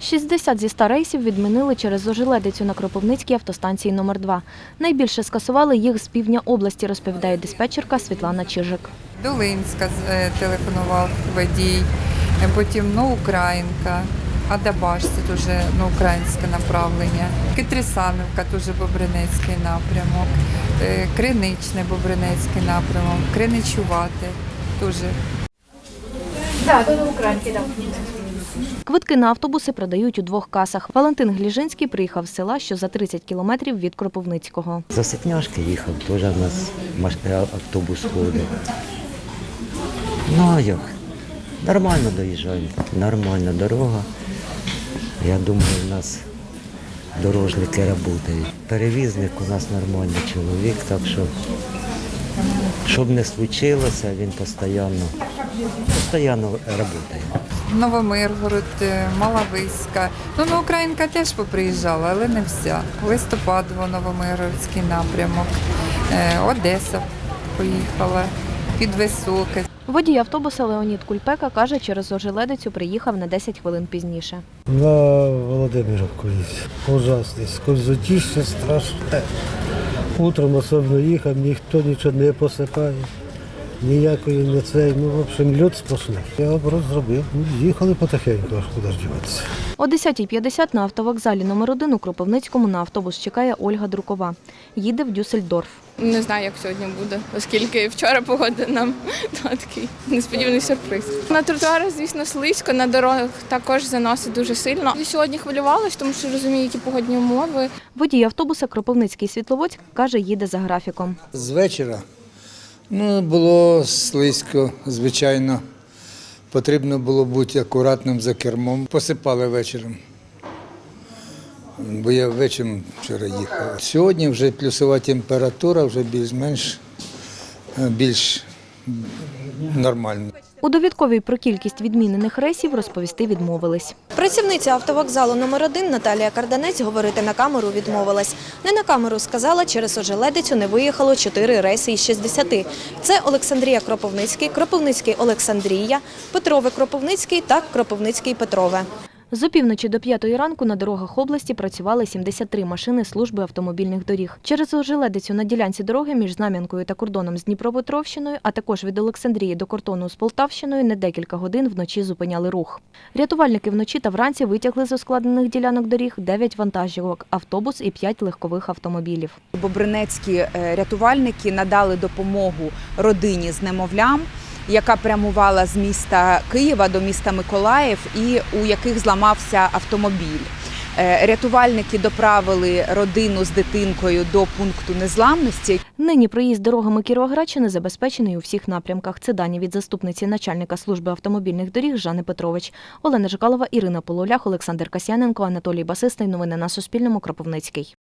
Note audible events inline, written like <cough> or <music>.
60 зі 100 рейсів відмінили через ожеледицю на Кропивницькій автостанції номер 2 Найбільше скасували їх з півдня області, розповідає диспетчерка Світлана Чижик. Долинська е, телефонував водій, е, потім ну, Українка, Адабаш, це теж ну, українське направлення, Китрісановка, теж Бобринецький напрямок, е, Криничне Бобринецький напрямок, Криничувати теж. Квитки на автобуси продають у двох касах. Валентин Гліжинський приїхав з села, що за 30 кілометрів від Кропивницького. За Ситняшки їхав, теж в нас автобус ходить. Ну як? Нормально доїжджаємо, нормальна дорога. Я думаю, у нас дорожники працюють. Перевізник у нас нормальний чоловік, так що, щоб не случилося, він постійно, постійно працює. Новомиргород, е, Малависька. Ну, ну, Українка теж поприїжджала, але не вся. Листопадово, Новомиргородський напрямок, е, Одеса поїхала, під Високе. Водій автобуса Леонід Кульпека каже, через ожеледицю приїхав на 10 хвилин пізніше. На Володимировку їздив. Ужасний. Скользотіще страшне. Утром особливо їхав, ніхто нічого не посипає. Ніякої не цей, ну, в общем, льот сплошний. Я оборот зробив. Ну, їхали потихеньку, аж куди ж діватися. О 10.50 на автовокзалі номер 1 у Кропивницькому на автобус чекає Ольга Друкова. Їде в Дюссельдорф. Не знаю, як сьогодні буде, оскільки вчора погода нам <laughs> дала такий несподіваний сюрприз. На тротуарах, звісно, слизько, на дорогах також заносить дуже сильно. І Сьогодні хвилювалась, тому що розумію, які погодні умови. Водій автобуса Кропивницький Світловодськ каже, їде за графіком. З вечора ну, було слизько, звичайно. Потрібно було бути акуратним за кермом. Посипали вечором. Бо я вечором вчора їхав. Сьогодні вже плюсова температура, вже більш-менш е, більш нормальна. У довідковій про кількість відмінених рейсів розповісти відмовились. Працівниця автовокзалу номер 1 Наталія Карданець говорити на камеру відмовилась. Не на камеру сказала, через ожеледицю не виїхало 4 рейси із 60. Це Олександрія Кропивницький, Кропивницький Олександрія, Петрове Кропивницький та Кропивницький Петрове. З опівночі до п'ятої ранку на дорогах області працювали 73 машини служби автомобільних доріг. Через ожеледицю на ділянці дороги між Знам'янкою та кордоном з Дніпропетровщиною, а також від Олександрії до кордону з Полтавщиною на декілька годин вночі зупиняли рух. Рятувальники вночі та вранці витягли з ускладнених ділянок доріг 9 вантажівок, автобус і 5 легкових автомобілів. Бобринецькі е, рятувальники надали допомогу родині з немовлям, яка прямувала з міста Києва до міста Миколаїв і у яких зламався автомобіль. Е, Рятувальники доправили родину з дитинкою до пункту незламності. Нині проїзд дорогами Кіровоградщини забезпечений у всіх напрямках. Це дані від заступниці начальника служби автомобільних доріг Жани Петрович. Олена Жикалова, Ірина Полулях, Олександр Касяненко, Анатолій Басистий. Новини на Суспільному. Кропивницький.